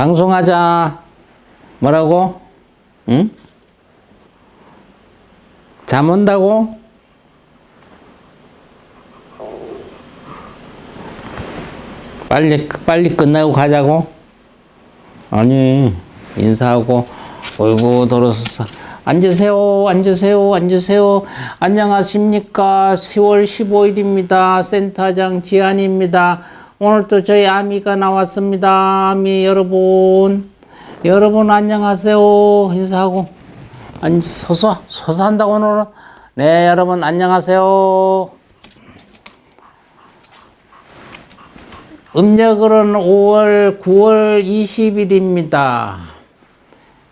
방송하자. 뭐라고? 응? 잠 온다고? 빨리 빨리 끝나고 가자고? 아니 인사하고 어이구 돌아서 앉으세요 앉으세요 앉으세요 안녕하십니까 10월 15일입니다 센터장 지한입니다 오늘 또 저희 아미가 나왔습니다 아미 여러분 여러분 안녕하세요 인사하고 앉 서서 서서 한다고 오늘은 네 여러분 안녕하세요 음력으로는 5월 9월 20일입니다.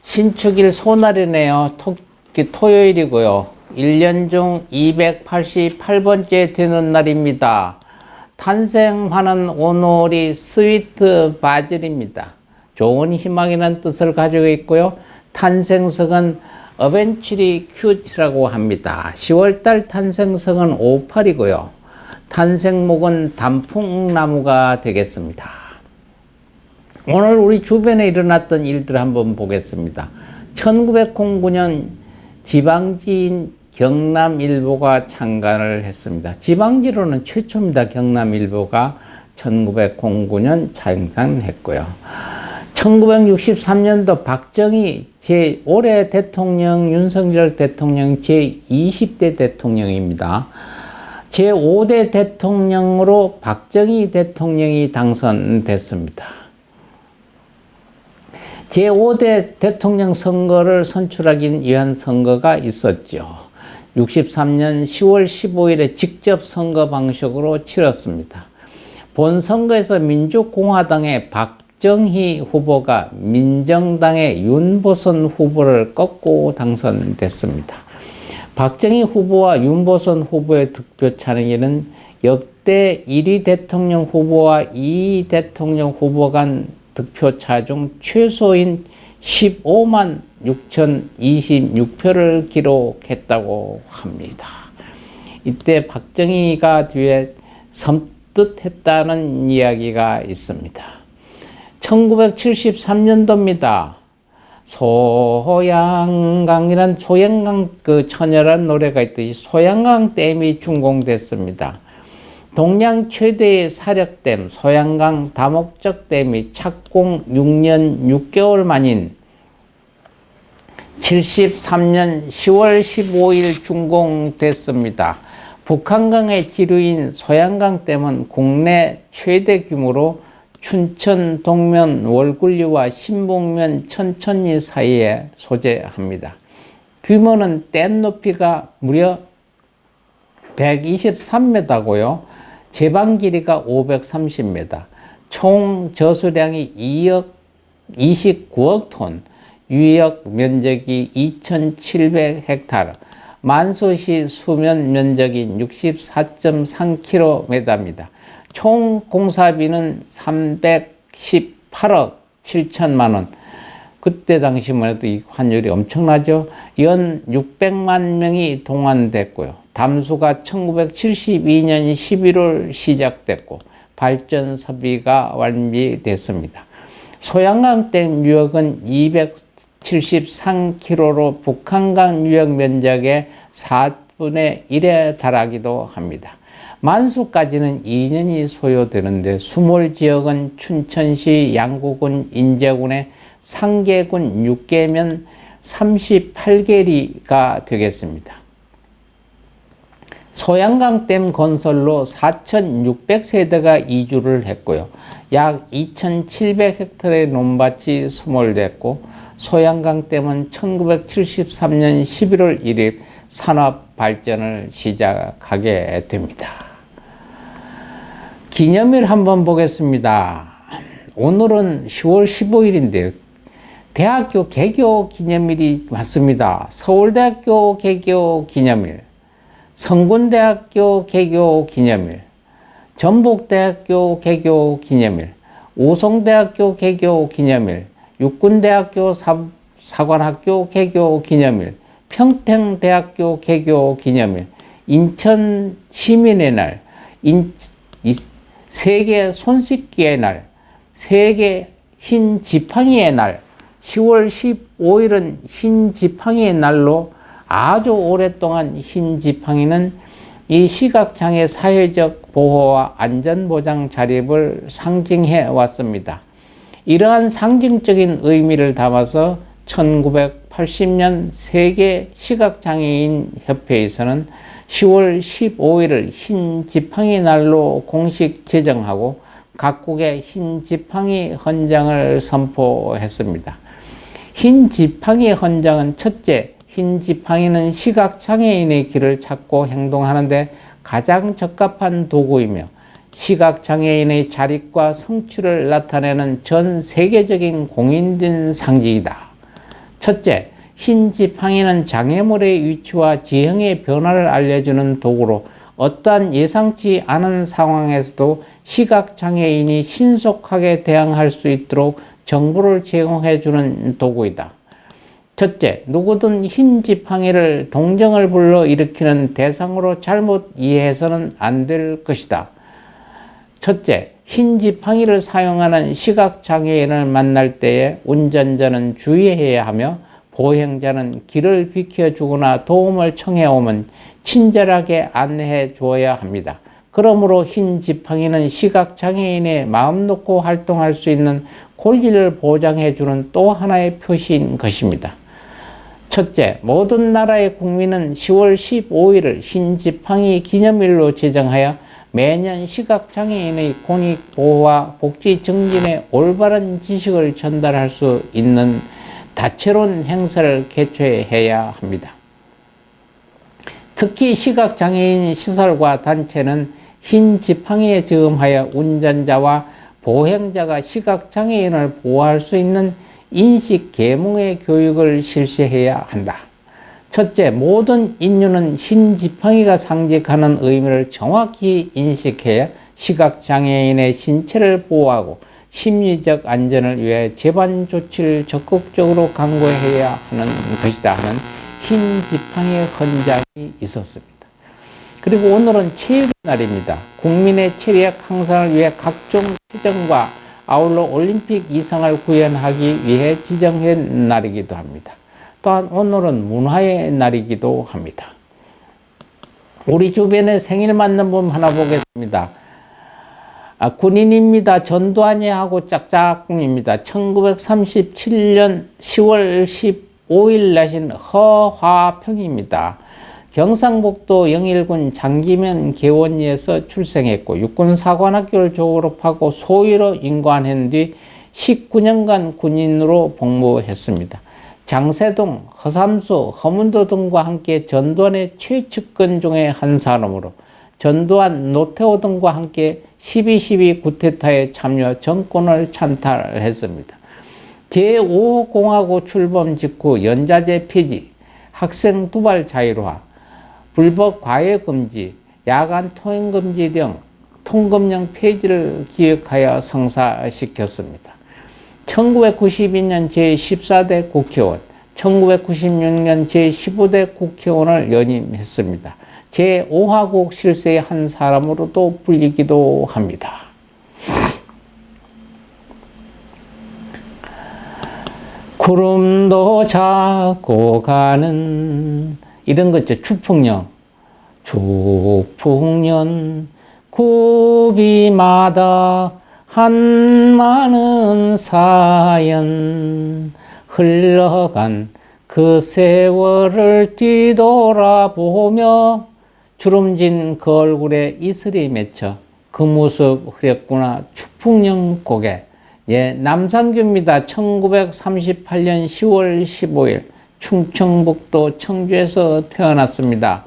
신축일 소날이네요. 토, 토요일이고요. 1년 중 288번째 되는 날입니다. 탄생하는 오늘이 스위트 바질입니다. 좋은 희망이라는 뜻을 가지고 있고요. 탄생석은 어벤츄리 큐트라고 합니다. 10월달 탄생석은 58이고요. 탄생목은 단풍나무가 되겠습니다. 오늘 우리 주변에 일어났던 일들 한번 보겠습니다. 1909년 지방지인 경남일보가 창간을 했습니다. 지방지로는 최초입니다. 경남일보가 1909년 창간했고요. 1963년도 박정희 제 올해 대통령 윤석열 대통령 제 20대 대통령입니다. 제 5대 대통령으로 박정희 대통령이 당선됐습니다. 제 5대 대통령 선거를 선출하기 위한 선거가 있었죠. 63년 10월 15일에 직접 선거 방식으로 치렀습니다. 본 선거에서 민주공화당의 박정희 후보가 민정당의 윤보선 후보를 꺾고 당선됐습니다. 박정희 후보와 윤보선 후보의 득표 차이는 역대 1위 대통령 후보와 2위 대통령 후보 간 득표 차 중 최소인 15만 6,026표를 기록했다고 합니다. 이때 박정희가 뒤에 섬뜩했다는 이야기가 있습니다. 1973년도입니다. 소양강이란 소양강 그 처녀란 노래가 있듯이 소양강 댐이 준공됐습니다. 동양 최대의 사력댐 소양강 다목적 댐이 착공 6년 6개월 만인 73년 10월 15일 준공됐습니다. 북한강의 지류인 소양강 댐은 국내 최대 규모로 춘천 동면 월굴리와 신봉면 천천리 사이에 소재합니다. 규모는 댐 높이가 무려 123m고요. 제방 길이가 530m. 총 저수량이 2억 29억 톤. 유역 면적이 2,700헥타르. 만소시 수면 면적이 64.3km입니다. 총 공사비는 318억 7천만 원. 그때 당시만 해도 이 환율이 엄청나죠. 연 600만 명이 동원됐고요. 담수가 1972년 11월 시작됐고 발전 섭비가 완비됐습니다. 소양강댐 유역은 273km로 북한강 유역 면적의 4분의 1에 달하기도 합니다. 만수까지는 2년이 소요되는데 수몰 지역은 춘천시 양구군 인제군의 상계군 6개면 38개리가 되겠습니다. 소양강댐 건설로 4,600세대가 이주를 했고요. 약 2,700헥타르의 논밭이 수몰됐고 소양강댐은 1973년 11월 1일 산업 발전을 시작하게 됩니다. 기념일 한번 보겠습니다. 오늘은 10월 15일인데 대학교 개교 기념일이 맞습니다. 서울대학교 개교 기념일, 성군대학교 개교 기념일, 전북대학교 개교 기념일, 우성대학교 개교 기념일, 육군대학교 사, 사관학교 개교 기념일, 평택대학교 개교 기념일, 인천 시민의 날, 인, 세계 손씻기의 날, 세계 흰 지팡이의 날, 10월 15일은 흰 지팡이의 날로 아주 오랫동안 흰 지팡이는 이 시각장애 사회적 보호와 안전보장 자립을 상징해 왔습니다. 이러한 상징적인 의미를 담아서 1980년 세계 시각장애인 협회에서는 10월 15일을 흰 지팡이 날로 공식 제정하고 각국의 흰 지팡이 헌장을 선포했습니다. 흰 지팡이 헌장은 첫째, 흰 지팡이는 시각장애인의 길을 찾고 행동하는데 가장 적합한 도구이며 시각장애인의 자립과 성취를 나타내는 전 세계적인 공인된 상징이다. 첫째, 흰 지팡이는 장애물의 위치와 지형의 변화를 알려주는 도구로 어떠한 예상치 않은 상황에서도 시각장애인이 신속하게 대응할 수 있도록 정보를 제공해주는 도구이다. 첫째, 누구든 흰 지팡이를 동정을 불러 일으키는 대상으로 잘못 이해해서는 안 될 것이다. 첫째, 흰 지팡이를 사용하는 시각장애인을 만날 때에 운전자는 주의해야 하며 보행자는 길을 비켜주거나 도움을 청해오면 친절하게 안내해 주어야 합니다. 그러므로 흰 지팡이는 시각장애인의 마음 놓고 활동할 수 있는 권리를 보장해 주는 또 하나의 표시인 것입니다. 첫째, 모든 나라의 국민은 10월 15일을 흰 지팡이 기념일로 제정하여 매년 시각장애인의 권익 보호와 복지 증진의 올바른 지식을 전달할 수 있는 다채로운 행사를 개최해야 합니다. 특히 시각장애인 시설과 단체는 흰 지팡이에 저음하여 운전자와 보행자가 시각장애인을 보호할 수 있는 인식 계몽의 교육을 실시해야 한다. 첫째, 모든 인류는 흰 지팡이가 상징하는 의미를 정확히 인식해야 시각장애인의 신체를 보호하고 심리적 안전을 위해 재반 조치를 적극적으로 강구해야 하는 것이다 하는 흰 지팡이의 헌장이 있었습니다. 그리고 오늘은 체육의 날입니다. 국민의 체력 향상을 위해 각종 회정과 아울러 올림픽 이상을 구현하기 위해 지정한 날이기도 합니다. 또한 오늘은 문화의 날이기도 합니다. 우리 주변에 생일 맞는 분 하나 보겠습니다. 아, 군인입니다. 전두환이 하고 짝짝꿍입니다. 1937년 10월 15일 나신 허화평입니다. 경상북도 영일군 장기면 개원리에서 출생했고 육군사관학교를 졸업하고 소위로 임관한 뒤 19년간 군인으로 복무했습니다. 장세동, 허삼수, 허문도 등과 함께 전두환의 최측근 중의 한 사람으로 전두환, 노태우 등과 함께 12.12 구테타에 참여 정권을 찬탈했습니다. 제5공화국 출범 직후 연자제 폐지, 학생 두발 자율화, 불법 과외 금지, 야간 통행 금지 등 통금령 폐지를 기획하여 성사시켰습니다. 1992년 제14대 국회의원, 1996년 제15대 국회의원을 연임했습니다. 제5화국 실세의 한 사람으로도 불리기도 합니다. 구름도 잡고 가는 이런 거 있죠. 추풍령. 추풍년 구비마다 한 많은 사연 흘러간 그 세월을 뒤돌아보며 주름진 그 얼굴에 이슬이 맺혀 그 모습 흐렸구나 추풍령 고개 예 남상규입니다 1938년 10월 15일 충청북도 청주에서 태어났습니다.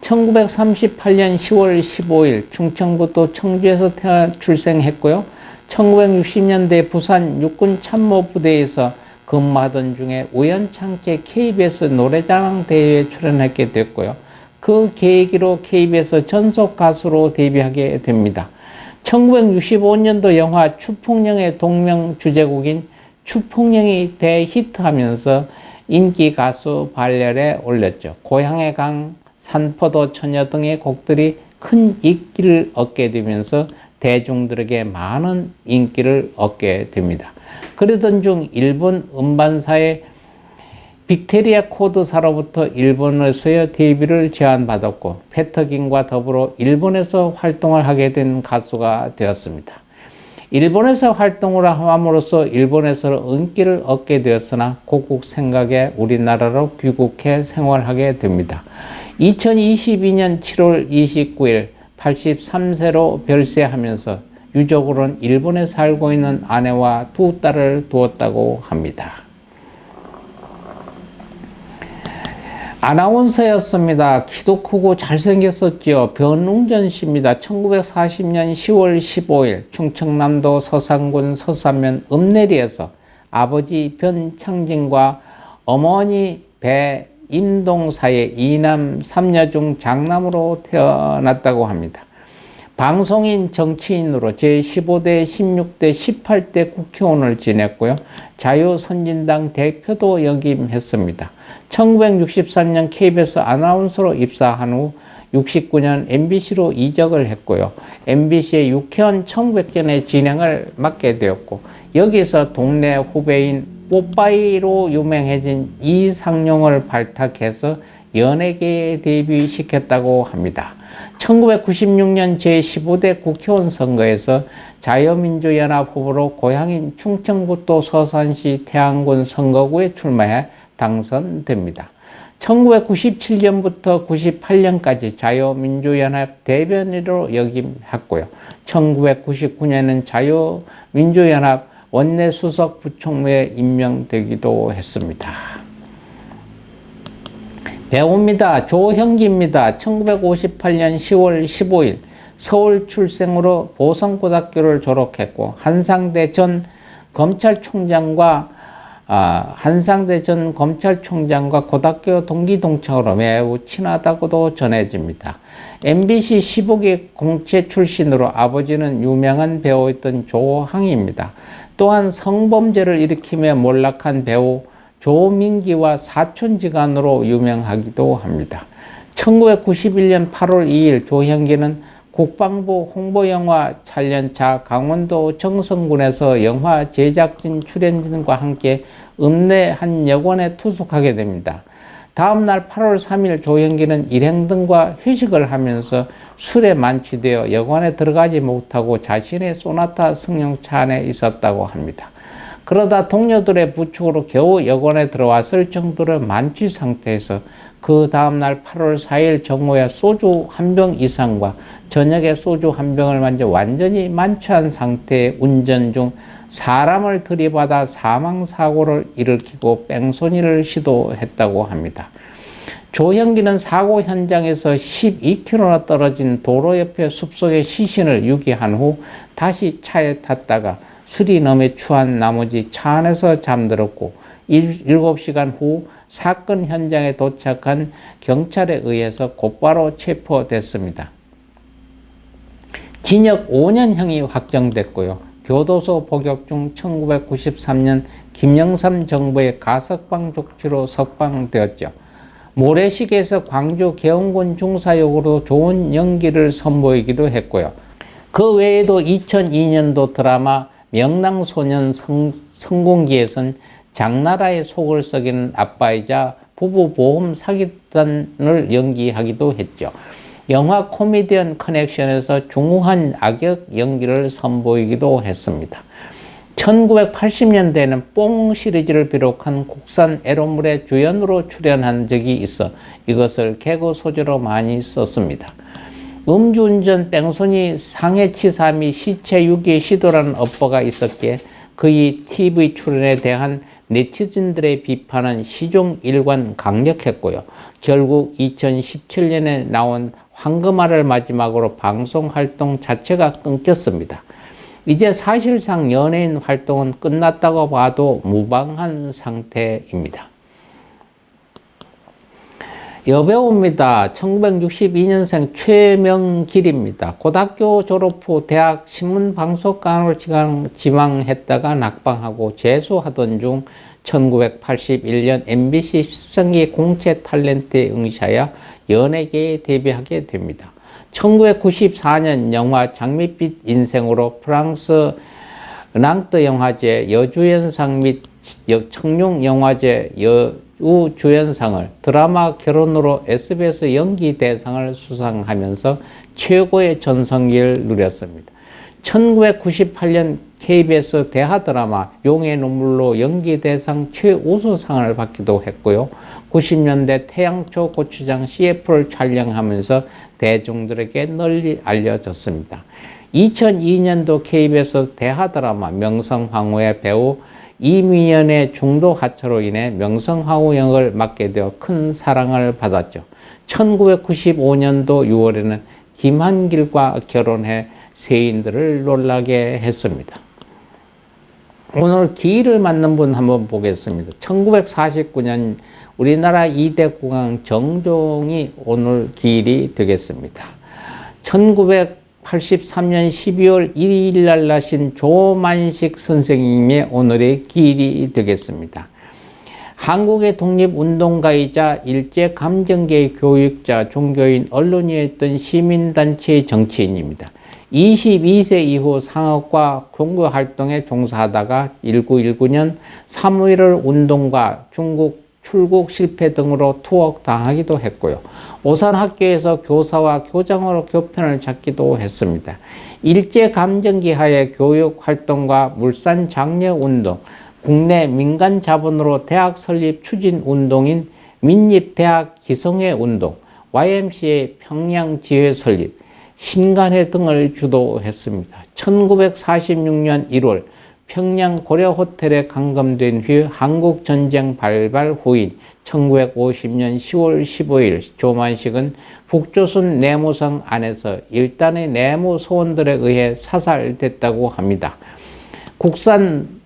1938년 10월 15일 충청북도 청주에서 태어 출생했고요. 1960년대 부산 육군 참모부대에서 근무하던 중에 우연찮게 KBS 노래자랑 대회에 출연하게 됐고요. 그 계기로 KBS 전속 가수로 데뷔하게 됩니다. 1965년도 영화 추풍령의 동명 주제곡인 추풍령이 대히트하면서 인기 가수 발열에 올렸죠. 고향의 강, 산포도 처녀 등의 곡들이 큰 인기를 얻게 되면서 대중들에게 많은 인기를 얻게 됩니다. 그러던 중 일본 음반사의 빅테리아 코드사로부터 일본에서의 데뷔를 제안받았고 페터긴과 더불어 일본에서 활동을 하게 된 가수가 되었습니다. 일본에서 활동을 함으로써 일본에서 인기를 얻게 되었으나 고국 생각에 우리나라로 귀국해 생활하게 됩니다. 2022년 7월 29일 83세로 별세하면서 유족으로는 일본에 살고 있는 아내와 두 딸을 두었다고 합니다. 아나운서였습니다. 키도 크고 잘생겼었지요. 변웅전 씨입니다. 1940년 10월 15일 충청남도 서산군 서산면 읍내리에서 아버지 변창진과 어머니 배임동 사이에 이남 삼녀 중 장남으로 태어났다고 합니다. 방송인 정치인으로 제15대, 16대, 18대 국회의원을 지냈고요. 자유선진당 대표도 역임했습니다. 1963년 KBS 아나운서로 입사한 후 69년 MBC로 이적을 했고요. MBC의 육회원 1900전의 진행을 맡게 되었고 여기서 동네 후배인 뽀빠이로 유명해진 이상용을 발탁해서 연예계에 데뷔시켰다고 합니다. 1996년 제15대 국회의원 선거에서 자유민주연합 후보로 고향인 충청북도 서산시 태안군 선거구에 출마해 당선됩니다. 1997년부터 98년까지 자유민주연합 대변인으로 역임했고요. 1999년은 자유민주연합 원내수석 부총무에 임명되기도 했습니다. 배우입니다. 조형기입니다. 1958년 10월 15일 서울 출생으로 보성고등학교를 졸업했고 한상대 전 검찰총장과 아, 한상대 전 검찰총장과 고등학교 동기 동창으로 매우 친하다고도 전해집니다. MBC 15기 공채 출신으로 아버지는 유명한 배우였던 조항입니다. 또한 성범죄를 일으키며 몰락한 배우 조민기와 사촌지간으로 유명하기도 합니다. 1991년 8월 2일 조형기는 국방부 홍보영화 촬영차 강원도 정성군에서 영화 제작진 출연진과 함께 읍내 한 여관에 투숙하게 됩니다. 다음 날 8월 3일 조형기는 일행 등과 회식을 하면서 술에 만취되어 여관에 들어가지 못하고 자신의 소나타 승용차 안에 있었다고 합니다. 그러다 동료들의 부축으로 겨우 여관에 들어왔을 정도로 만취 상태에서 그 다음날 8월 4일 정오에 소주 한 병 이상과 저녁에 소주 한 병을 만져 완전히 만취한 상태의 운전 중 사람을 들이받아 사망사고를 일으키고 뺑소니를 시도했다고 합니다. 조형기는 사고 현장에서 12km나 떨어진 도로 옆에 숲속의 시신을 유기한 후 다시 차에 탔다가 너무 추한 나머지 차 안에서 잠들었고 7시간 후 사건 현장에 도착한 경찰에 의해서 곧바로 체포됐습니다. 징역 5년형이 확정됐고요. 교도소 복역 중 1993년 김영삼 정부의 가석방 조치로 석방되었죠. 모래시계에서 광주 개원군 중사역으로 좋은 연기를 선보이기도 했고요. 그 외에도 2002년도 드라마 명랑소년 성, 성공기에선 장나라의 속을 썩이는 아빠이자 부부 보험 사기단을 연기하기도 했죠. 영화 코미디언 커넥션에서 중후한 악역 연기를 선보이기도 했습니다. 1980년대에는 뽕 시리즈를 비롯한 국산 에로물의 주연으로 출연한 적이 있어 이것을 개그 소재로 많이 썼습니다. 음주운전 뺑소니 상해치사 및 시체 유기 시도라는 업보가 있었기에 그의 TV 출연에 대한 네티즌들의 비판은 시종 일관 강력했고요. 결국 2017년에 나온 황금알을 마지막으로 방송 활동 자체가 끊겼습니다. 이제 사실상 연예인 활동은 끝났다고 봐도 무방한 상태입니다. 여배우입니다. 1962년생 최명길입니다. 고등학교 졸업 후 대학 신문방송관으로 지망했다가 낙방하고 재수하던 중 1981년 MBC 13기 공채 탤런트에 응시하여 연예계에 데뷔하게 됩니다. 1994년 영화 장밋빛 인생으로 프랑스 랑트 영화제 여주연상 및 여- 청룡 영화제 여 우주연상을 드라마 결혼으로 SBS 연기 대상을 수상하면서 최고의 전성기를 누렸습니다. 1998년 KBS 대하 드라마 용의 눈물로 연기 대상 최우수상을 받기도 했고요. 90년대 태양초 고추장 CF를 촬영하면서 대중들에게 널리 알려졌습니다. 2002년도 KBS 대하 드라마 명성황후의 배우 이미연의 중도 하차로 인해 명성황후 역을 맡게 되어 큰 사랑을 받았죠. 1995년도 6월에는 김한길과 결혼해 세인들을 놀라게 했습니다. 오늘 기일을 맞는 분 한번 보겠습니다. 1949년 우리나라 2대 국왕 정종이 오늘 기일이 되겠습니다. 1983년 12월 1일 날 나신 조만식 선생님의 오늘의 기일이 되겠습니다. 한국의 독립운동가이자 일제 감정계의 교육자, 종교인, 언론이었던 시민단체의 정치인입니다. 22세 이후 상업과 종교 활동에 종사하다가 1919년 3.1월 운동과 중국 출국 실패 등으로 투옥당하기도 했고요. 오산 학교에서 교사와 교장으로 교편을 잡기도 했습니다. 일제 감정기 하에 교육 활동과 물산 장려 운동, 국내 민간 자본으로 대학 설립 추진 운동인 민립대학 기성회 운동, YMCA 평양 지회 설립, 신간회 등을 주도했습니다. 1946년 1월 평양 고려 호텔에 감금된 후 한국 전쟁 발발 후인 1950년 10월 15일 조만식은 북조선 내무성 안에서 일단의 내무 소원들에 의해 사살됐다고 합니다. 국산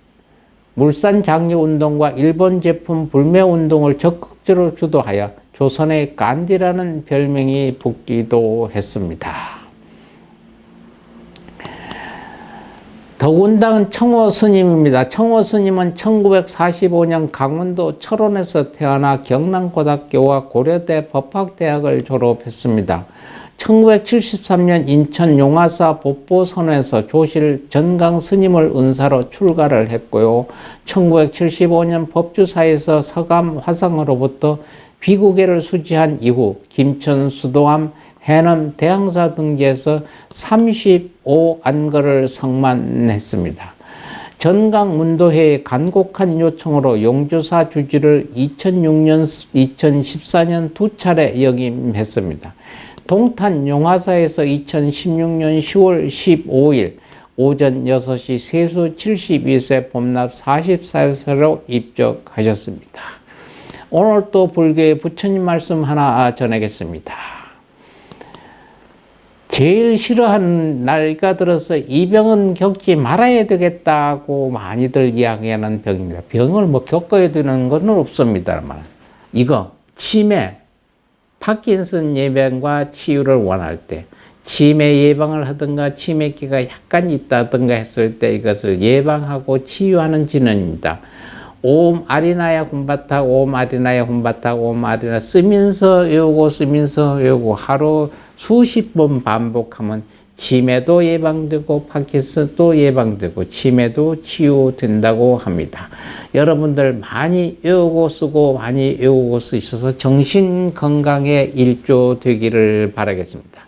물산 장려 운동과 일본 제품 불매 운동을 적극적으로 주도하여 조선의 간디라는 별명이 붙기도 했습니다. 덕운당 청호 스님입니다. 청호 스님은 1945년 강원도 철원에서 태어나 경남고등학교와 고려대 법학대학을 졸업했습니다. 1973년 인천 용화사 법보선에서 조실 전강 스님을 은사로 출가를 했고요. 1975년 법주사에서 서감 화상으로부터 비구계를 수지한 이후 김천 수도암 해남 대항사 등지에서 35안거를 성만했습니다. 전강 문도회의 간곡한 요청으로 용주사 주지를 2006년, 2014년 두 차례 역임했습니다. 동탄 용화사에서 2016년 10월 15일 오전 6시 세수 72세 봄납 44세로 입적하셨습니다. 오늘 또 불교의 부처님 말씀 하나 전하겠습니다. 제일 싫어하는 나이가 들어서 이 병은 겪지 말아야 되겠다고 많이들 이야기하는 병입니다. 병을 뭐 겪어야 되는 건 없습니다만 이거 치매, 파킨슨 예방과 치유를 원할 때 치매 예방을 하든가 치매기가 약간 있다든가 했을 때 이것을 예방하고 치유하는 진원입니다. 옴 아리나야 훔바타 옴 아리나야 훔바타 옴 아리나 쓰면서 외우고 쓰면서 외우고 하루 수십 번 반복하면 치매도 예방되고 파킨슨도 예방되고 치매도 치유된다고 합니다. 여러분들 많이 외우고 쓰고 많이 외우고 쓰셔서 정신 건강에 일조 되기를 바라겠습니다.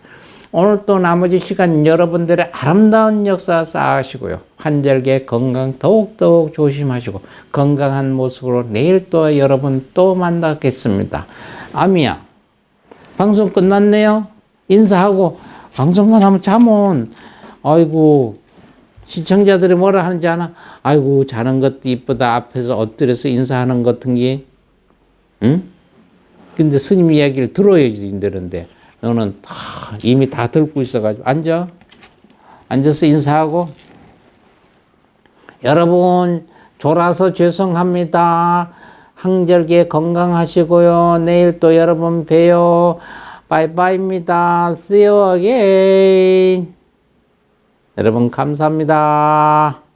오늘 또 나머지 시간 여러분들의 아름다운 역사 쌓으시고요. 환절기 건강 더욱더욱 조심하시고 건강한 모습으로 내일 또 여러분 또 만나겠습니다. 아미야, 방송 끝났네요. 인사하고 방송만 하면 잠은 아이고 시청자들이 뭐라 하는지 아나? 아이고 자는 것도 이쁘다 앞에서 엎드려서 인사하는 것 같은 게 응? 근데 스님 이야기를 들어야지 인들은데 너는 다 이미 다 듣고 있어가지고 앉아 앉아서 인사하고 여러분 졸아서 죄송합니다. 항절기에 건강하시고요. 내일 또 여러분 봬요. 바이바이입니다. See you again. 여러분 감사합니다.